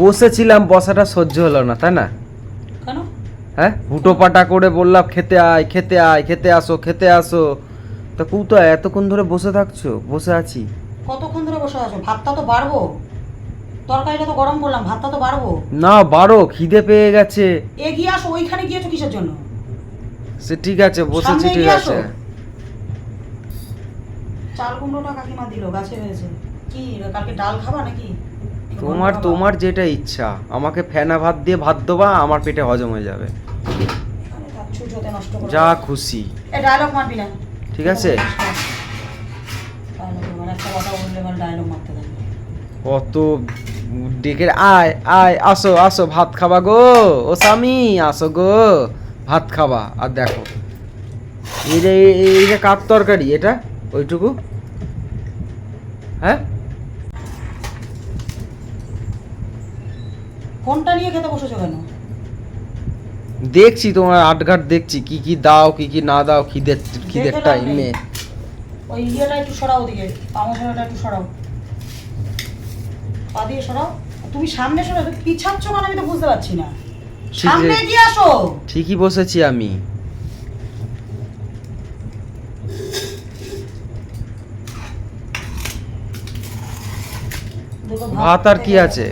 বসেছিলাম বসাটা সহ্য হলো না তাই না? কেন? হ্যাঁ? হুটো পাটা করে বললাম খেতে আয় খেতে আয় খেতে আসো খেতে আসো। তা কুতো এতক্ষণ ধরে বসে থাকছো? বসে আছি। কতক্ষণ ধরে বসে আছো? ভাতটা তো বাড়বো। তরকারিটা তো গরম করলাম ভাতটা তো বাড়বো। না বারো খিদে পেয়ে গেছে। এগিয়ে আসো ওইখানে গিয়েছো কিসের জন্য? সে ঠিক আছে বসেছি ঠিক আছে। চাল কুমড়োটা কাকিমা দিল গাছে হয়েছে। কি কালকে ডাল খাবা নাকি? তোমার তোমার যেটা ইচ্ছা আমাকে ফেনা ভাত দিয়ে ভাত দেবা আমার পেটে হজম হয়ে যাবে। যা খুশি। ঠিক আছে? কত ডেকে আয় আয় আসো আসো ভাত খাবা গো। ও স্বামী আসো গো ভাত খাবা। আর দেখো এইটা এইটা কার তরকারি এটা? ওইটুকু? হ্যাঁ? কোনটা নিয়ে খেতে বসেছো কেন? দেখছি তোমার আটঘাট দেখছি কি কি দাও কি কি না দাও খিদের খিদের দেখে লাভ টাইমে নেই। ওই ইয়েটা একটু সরাও দিকে পামোশাটা একটু সরাও। পা দিয়ে সরাও। তুমি সামনে সরাও তুমি পিছাচ্ছ কেন আমি তো বুঝতে পারছি না। সামনে। গিয়ে আসো। ঠিকই বসেছি আমি। ভাত আর কি আছে?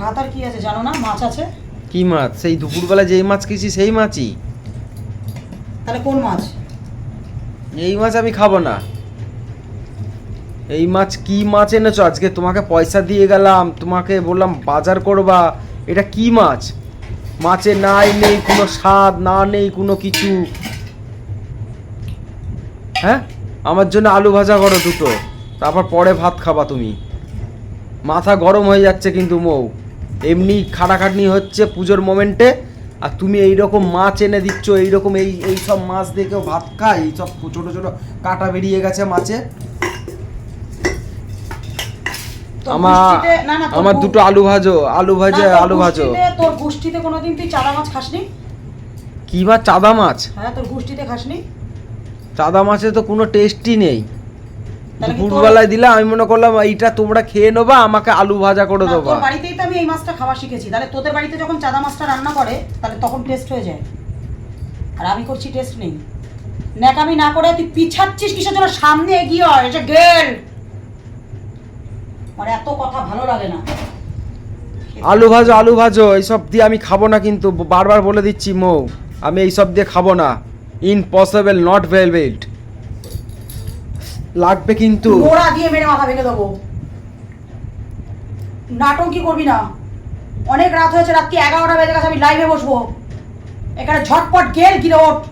ভাত আর কি আছে জানো না? মাছ আছে। কি মাছ? সেই দুপুরবেলা যেই মাছ খেয়েছি সেই মাছই। তাহলে কোন মাছ? এই মাছ আমি খাব না। এই মাছ কি মাছ এনেছো আজকে? তোমাকে পয়সা দিয়ে গেলাম তোমাকে বললাম বাজার করবা। এটা কি মাছ? মাছে নাই নেই কোনো স্বাদ না নেই কোনো কিছু। হ্যাঁ? আমার জন্য আলু ভাজা করো দুটো তারপর পরে ভাত খাবা তুমি। মাথা গরম হয়ে যাচ্ছে কিন্তু মৌ। এমনি খাটাখাটনি হচ্ছে পুজোর মোমেন্টে আর তুমি এই রকম মাছ এনে দিচ্ছ এই রকম এই এই সব মাছ দেখেও ভাত খায় এই সব ছোট ছোট কাটা বেরিয়ে গেছে মাছে। আমার আমার দুটো আলু ভাজো আলু ভাজা আলু ভাজো। তোর গোষ্ঠীতে কোনোদিন তুই চাদা মাছ খাসনি? কি মাছ চাদা মাছ? হ্যাঁ তোর গোষ্ঠীতে খাসনি? চাদা মাছে তো কোনো টেস্টই নেই। দুপুরবেলায় দিলে আমি মনে করলাম এইটা তোমরা খেয়ে নেবা আমাকে আলু ভাজা করে দেবা। তোর বাড়িতেই তো আমি এই মাছটা খাওয়া শিখেছি। তাহলে তোদের বাড়িতে যখন চাদা মাছটা রান্না করে তাহলে তখন টেস্ট হয়ে যায়। আর আমি করছি টেস্ট নেই। ন্যাকামি না করে তুই পিছাচ্ছিস কিসের জন্য? সামনে এগিয়ে হয় এটা গেল। মানে এত কথা ভালো লাগে না। আলু ভাজো আলু ভাজো এইসব দিয়ে আমি খাব না কিন্তু বারবার বলে দিচ্ছি মৌ আমি এইসব দিয়ে খাব না। ইনপসিবল নট ভেলভেল্ট লাগবে কিন্তু। মোড়া দিয়ে মেরে মাথা ভেঙে দেবো। নাটকই করবি না? অনেক রাত হয়েছে রাত্রি এগারোটা বেজে গেছে আমি লাইভে বসবো। এখানে ঝটপট গেল গিরে ওঠ।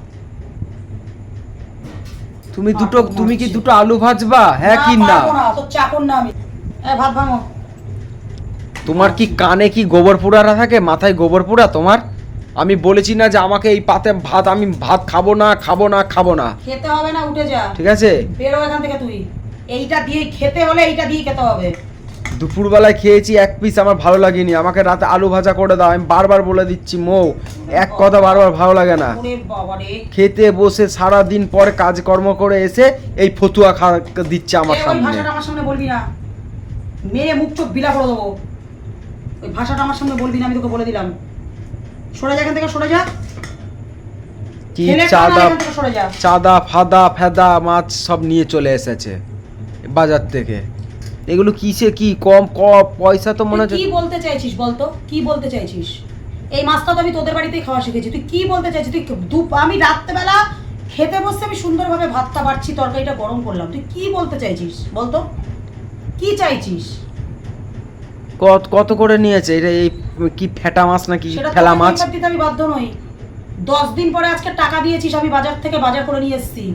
তুমি দুটো তুমি কি দুটো আলু ভাজবা? হ্যাঁ কি না? না তোর চাকর না আমি? এ, ভাত ভাঙো। তোমার কি কানে কি গোবর পোড়ারা থাকে? মাথায় গোবর পোড়া তোমার? আমি বলেছি না যে আমাকে এই পাতে ভাত আমি ভাত খাব না খাব না খাব না। খেতে হবে না উঠে যা। ঠিক আছে? বেরো এখান থেকে তুই। এইটা দিয়ে খেতে হলে এইটা দিয়ে খেতে হবে। দুপুরবেলায় খেয়েছি এক পিস আমার ভালো লাগেনি। আমাকে রাতে আলু ভাজা করে দাও আমি বারবার বলে দিচ্ছি মৌ এক কথা বারবার ভালো লাগে না। খেতে বসে সারা দিন পরে কাজকর্ম করে এসে এই ফতুয়া খা দিচ্ছে আমার সামনে। আমার সামনে বলবি না। মেরে মুখ চোখ বিলা করে দেবো। ওই ভাষাটা আমার সামনে বলবি না আমি তোকে বলে দিলাম। সরে যা এখান থেকে সরে যা। কি চাঁদা চাঁদা ফাদা ফেদা মাছ সব নিয়ে চলে এসেছে বাজার থেকে। এগুলো কিসে কি কম ক পয়সা তো মনে হচ্ছে কি বলতে চাইছিস বলতো কি বলতে চাইছিস? এই মাছটা তো আমি তোদের বাড়িতেই খাওয়া শিখেছি। তুই কি বলতে চাইছিস? তুই দু আমি রাত্রেবেলা খেতে বসে আমি সুন্দরভাবে ভাতটা বাড়ছি তরকারিটা গরম করলাম। তুই কি বলতে চাইছিস বলতো কি চাইছিস? কত কত করে নিয়েছে? এটা এই কি ফেটা মাছ নাকি ঠেলা মাছ? দিতে আমি বাধ্য নই। দশ দিন পরে আজকে টাকা দিয়েছিস আমি বাজার থেকে বাজার করে নিয়ে এসেছি।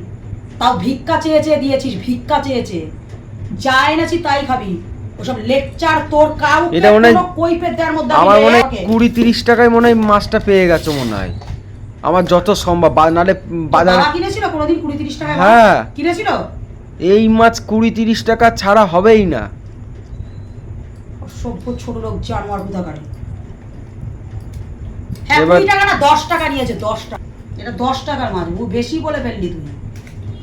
তাও ভিক্ষা চেয়ে চেয়ে দিয়েছিস ভিক্ষা চেয়েছে যা এনেছি তাই খাবি। ওসব লেকচার তোর কাউ এটা মনে হয়- কৈপের দেওয়ার মধ্যে আমার মনে হয়। কুড়ি তিরিশ টাকায় মনে হয় মাছটা পেয়ে গেছো মনে হয়। আমার যত সম্ভব নাহলে বাজার কিনেছিল কোনোদিন কুড়ি তিরিশ টাকা হ্যাঁ। কিনেছিল? এই মাছ কুড়ি তিরিশ টাকা ছাড়া হবেই না। সভ্য ছোট লোক জানোয়ার কোথাকার কুড়ি টাকা না দশ টাকা নিয়েছে দশ টাকা। এটা দশ টাকার মাছ ও বেশি বলে ফেললি তুই।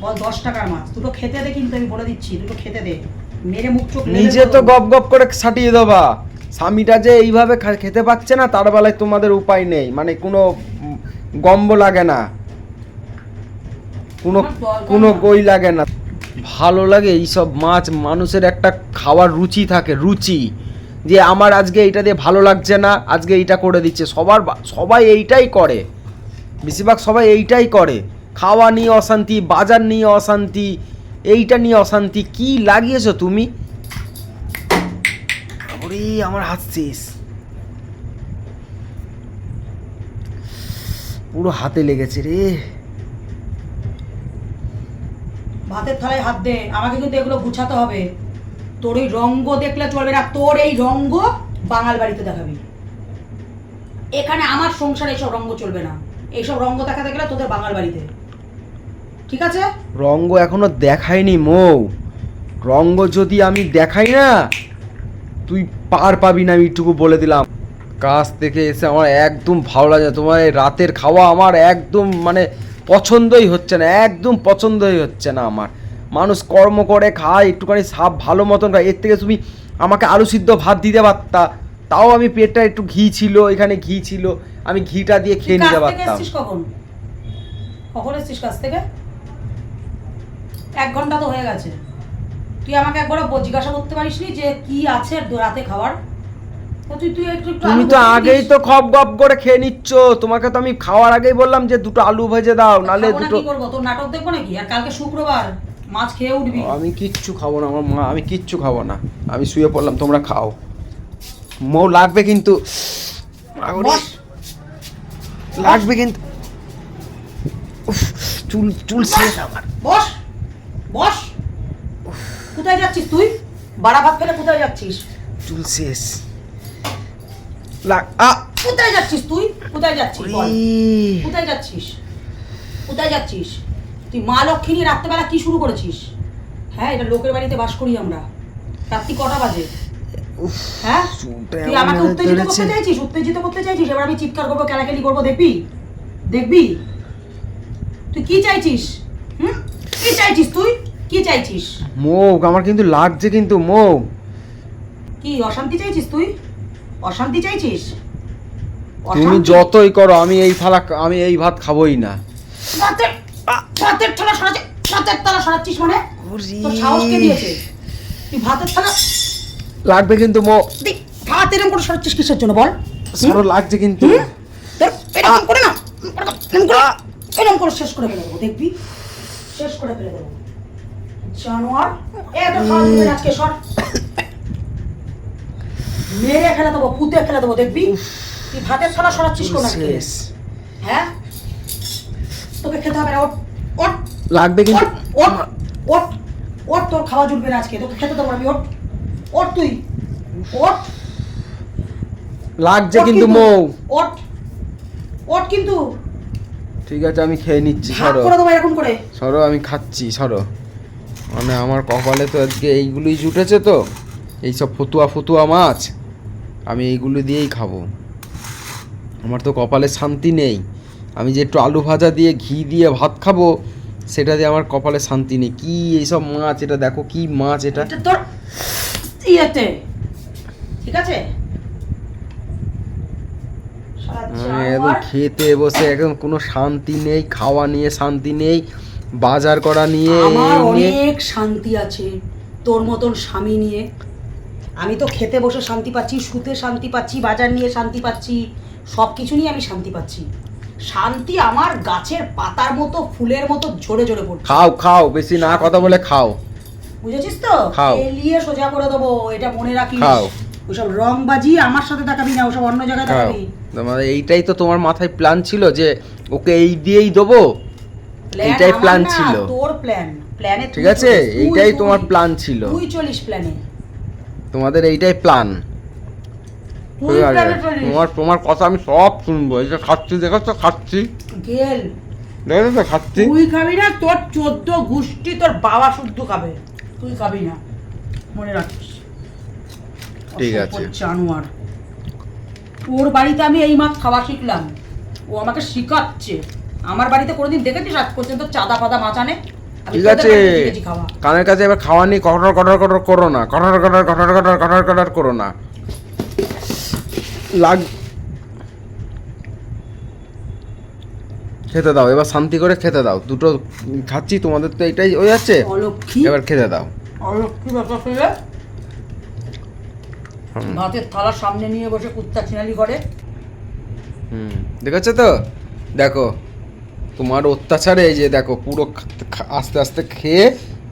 বল দশ টাকার মাছ দুটো খেতে দে কিন্তু আমি বলে দিচ্ছি দুটো খেতে দে। মেরে মুখ চোখ নিজে তো গপ গপ করে সাটিয়ে দেবা। স্বামীটা যে এইভাবে খেতে পাচ্ছে না তার বেলায় তোমাদের উপায় নেই। মানে কোনো গম্ব লাগে না। কোনো কোনো। গই লাগে না। ভালো লাগে এইসব মাছ। মানুষের একটা খাওয়ার রুচি থাকে রুচি। যে আমার আজকে এইটা দিয়ে ভালো লাগছে না, আজকে এইটা করে দিচ্ছে। সবার সবাই এইটাই করে। বেশিরভাগ সবাই এইটাই করে। খাওয়া নিয়ে অশান্তি, বাজার নিয়ে অশান্তি, এইটা নিয়ে অশান্তি। কি লাগিয়েছো তুমি? ওরে, আমার হাত শেষ। পুরো হাতে লেগেছে রে। ভাতের থালায় হাত দে। আমাকে কিন্তু এগুলো গুছাতে হবে। তোর ওই রঙ্গ দেখলে চলবে না, তোর এই রঙ্গ বাঙাল বাড়িতে দেখাবি। এখানে আমার সংসারে এইসব রঙ্গ চলবে না। এইসব রঙ্গ দেখাতে গেলে তোদের বাঙাল বাড়িতে। ঠিক আছে? রঙ্গ এখনও দেখায়নি মৌ। রঙ্গ যদি আমি দেখাই না, তুই পার পাবি না, আমি এইটুকু বলে দিলাম। কাজ থেকে এসে আমার একদম ভালো লাগে তোমার এই রাতের খাওয়া আমার একদম মানে পছন্দই হচ্ছে না, একদম পছন্দই হচ্ছে না আমার। মানুষ কর্ম করে খায় একটুখানি সাপ ভালো মতন খায় এর থেকে তুমি আমাকে আলু সিদ্ধ ভাত দিতে পারতা। তাও আমি পেটটা একটু ঘি ছিল এখানে ঘি ছিল আমি ঘিটা দিয়ে খেয়ে নিতে পারতাম। কখন? কখন এসছিস কাজ থেকে? এক ঘণ্টা তো হয়ে গেছে। তুই আমাকে একবার জিজ্ঞাসা করতে পারিসনি যে কি আছে রাতে খাবার তুমি তো আগেই তো খপ গপ করে খেয়ে নিচ্ছ। তোমাকে তো আমি খাওয়ার আগেই বললাম যে দুটো আলু ভেজে দাও নালে খাব না দুটো কি করব? তোর নাটক দেখব নাকি? আর কালকে শুক্রবার। মাছ খেয়ে উঠবি। আমি কিচ্ছু খাব না আমার মা আমি কিচ্ছু খাব না। আমি শুয়ে পড়লাম তোমরা খাও। মৌ লাগবে কিন্তু। লাগবে কিন্তু। উফ, চুল চুল শেষ আমার বস বস। কোথায় যাচ্ছিস তুই? বাড়া ভাত ফেলে কোথায় যাচ্ছিস? চুল শেষ। লাগ আ। কোথায় যাচ্ছিস তুই? কোথায় যাচ্ছিস কোথায় যাচ্ছিস? কোথায় যাচ্ছিস? তুই মা লক্ষ্মী নিয়ে রাত্রেবেলা কি শুরু করেছিস? হ্যাঁ এটা লোকের বাড়িতে বাস করি আমরা। রাত্রি কটা বাজে? হ্যাঁ? তুই আমাকে উত্তেজিত করতে চাইছিস? উত্তেজিত করতে চাইছিস? এবার আমি চিৎকার করব কেলাকেলি করব দেখবি? দেখবি? তুই কি চাইছিস? হুম? কি চাইছিস তুই? কি চাইছিস? মৌ আমার কিন্তু লাগছে কিন্তু মৌ। কি অশান্তি চাইছিস তুই? অশান্তি চাইছিস? তুমি যতই করো আমি এই থালা আমি এই ভাত খাবোই না। ভাতের থালা সরাচ্ছিস ভাতের থালা সরাচ্ছিস মানে? তোর সাহস কে দিয়েছে? তুই ভাতের থালা লাগবে কিন্তু মো ভাত এরকম করে সরাচ্ছিস কিসের জন্য বল? সারো লাগছে কিন্তু। এরকম করে না এরকম করে শেষ করে ফেলে দেবো দেখবি? শেষ করে ফেলে দেবো। জানোয়ার এ তো খাওয়া দিবি না আজকে সর। মেরে ফেলে দেবো পুঁতে ফেলে দেবো দেখবি? তুই ভাতের থালা সরাচ্ছিস কোন? হ্যাঁ? তোকে খেতে হবে না। ওট ওট লাগবে কিন্তু। ওট ওট ওট তোর খাওয়া জুটবে না আজকে। তোকে খেতে দেবো আমি ওট ওট তুই। ওট লাগছে কিন্তু মৌ। ওট ওট কিন্তু। ঠিক আছে আমি খেয়ে নিচ্ছি সরো। এরকম করে। সরো আমি খাচ্ছি সরো। মানে আমার কপালে তো আজকে এইগুলোই জুটেছে তো। এইসব ফতুয়া ফতুয়া মাছ। আমি এইগুলো দিয়েই খাব। আমার তো কপালে শান্তি নেই। আমি যে একটু আলু ভাজা দিয়ে ঘি দিয়ে ভাত খাব সেটা দিয়ে আমার কপালে শান্তি নেই। কি এইসব মাছ এটা? দেখো কি মাছ এটা? তোর ইয়েতে। ঠিক আছে? একদম খেতে বসে একদম কোনো শান্তি নেই খাওয়া নিয়ে শান্তি নেই বাজার করা নিয়ে নিয়ে অনেক শান্তি আছে তোর মতন স্বামী নিয়ে। আমি তো খেতে বসে শান্তি পাচ্ছি শুতে শান্তি পাচ্ছি বাজার নিয়ে শান্তি পাচ্ছি সব কিছু নিয়ে আমি শান্তি পাচ্ছি। শান্তি আমার গাছের পাতার মতো ফুলের মতো ঝরে ঝরে পড়ছে। খাও খাও বেশি না কথা বলে খাও। বুঝেছিস তো? খাও। এলিয়ে সোজা করে দেবো এটা মনে রাখিস। খাও। ওসব রং বাজি আমার সাথে দেখাবি না ওসব অন্য জায়গায় দেখাবি তোমার এইটাই তো তোমার মাথায় প্ল্যান ছিল যে ওকে এই দিয়েই দেবো? এইটাই আমার plan না, ছিল। তোর প্ল্যান প্ল্যানে ঠিক আছে? এইটাই তোমার প্ল্যান ছিল। তুই চলিস প্ল্যানে তোমাদের এইটাই প্ল্যান প্ল্যানে তোমার তোমার কথা আমি সব শুনব। এই যে খাচ্ছি দেখেছ? খাচ্ছি। গেল। দেখেছ? তো খাচ্ছি। তুই খাবি না তোর চোদ্দ গোষ্ঠী তোর বাবা শুদ্ধ খাবে। তুই খাবি না। মনে রাখিস। ঠিক আছে। জানোয়ার। ওর বাড়িতে আমি এই মাছ খাওয়া শিখলাম। ও আমাকে শিখাচ্ছে। আমার বাড়িতে কোনোদিন দেখেছিস আজ পর্যন্ত চাঁদা ফাদা মাছ আনে? ঠিক আছে। খাওয়া। কানের কাছে এবার খাওয়া নিয়ে কটর কটর কটর করো না। কটর কটর কটর কটর কটর কটর করো না। লাগ খেতে দাও এবার শান্তি করে খেতে দাও। দুটো খাচ্ছি তোমাদের তো এটাই হয়ে যাচ্ছে। এবার খেতে দাও। ভাতের থালার সামনে নিয়ে বসে কুত্তা চিনালি করে। হুম দেখেছ তো? দেখো তোমার অত্যাচারে এই যে দেখো পুরো আস্তে আস্তে খেয়ে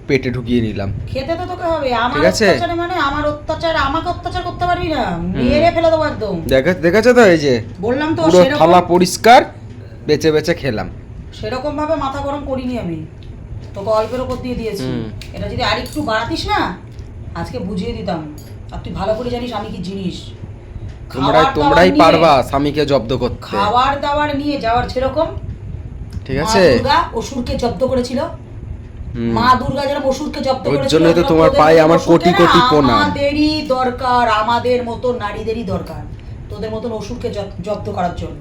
পেটে ঢুকিয়ে নিলাম। খেতে তো তোকে হবে। আমার ঠিক আছে। অত্যাচারে মানে আমার অত্যাচার আমাকে অত্যাচার করতে পারবি না। মেরে ফেলে দেবো একদম। দেখে দেখেছ তো এই যে? বললাম তো পুরো সেরকম থালা পরিষ্কার বেছে বেছে খেলাম। সেরকম ভাবে মাথা গরম করিনি আমি। তোকে অল্পের ওপর দিয়ে দিয়েছি। হুম। এটা যদি আরেকটু বাড়াতিস না আজকে বুঝিয়ে দিতাম। আর তুই ভালো করে জানিস আমি কি জিনিস। তোমরাই খাবার তোমরাই দাবার নিয়ে- পারবা স্বামীকে জব্দ করতে। খাবার দাবার নিয়ে যাওয়ার সেরকম ঠিক মা আছে দুর্গা অসুরকে জব্দ করেছিল। মা দুর্গা যেন অসুরকে জব্দ করেছিল জন্যই তো তোমার পায়ে আমার কোটি কোটি প্রণাম। আমাদেরই দরকার আমাদের মতো নারীদেরই দরকার তোদের মতন অসুরকে জব্দ করার জন্য।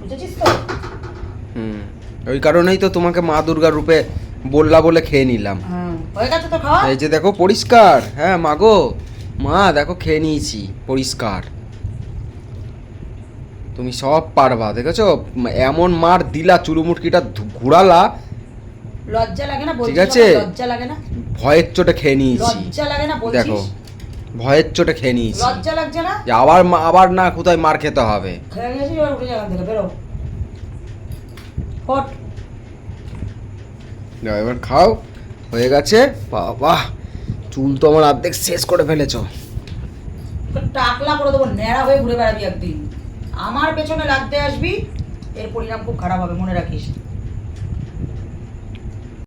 বুঝেছিস তো? হুম। ওই কারণেই তো তোমাকে মা দুর্গার রূপে বললা বলে খেয়ে নিলাম। হ্যাঁ গেছে তো খাওয়া? এই যে দেখো পরিষ্কার। হ্যাঁ মাগো মা দেখো খেয়ে নিয়েছি। পরিষ্কার। তুমি সব পারবা দেখেছ? এমন মার দিলা চুরুমুটকিটা ঘুরালা লজ্জা লাগে না ঠিক আছে। লজ্জা লাগে না? ভয়ের চোটে খেয়ে নিয়েছি। লজ্জা লাগে না দেখো ভয়ের চোটে খেয়ে নিয়েছি। লজ্জা লাগছে না? যে আবার আবার না কোথায় মার খেতে হবে। খেয়ে নিয়েছিস এবার উঠে যাখান থেকে বেরো। হট নাও, এবার খাও। হয়ে গেছে। বাবা চুল তো আমার অর্ধেক শেষ করে ফেলেছো। টাকলা করে দেবো ন্যাড়া হয়ে ঘুরে বেড়াবি একদিন। আমার পেছনে লাগতে আসবি এর পরিণাম খুব খারাপ হবে মনে রাখিস।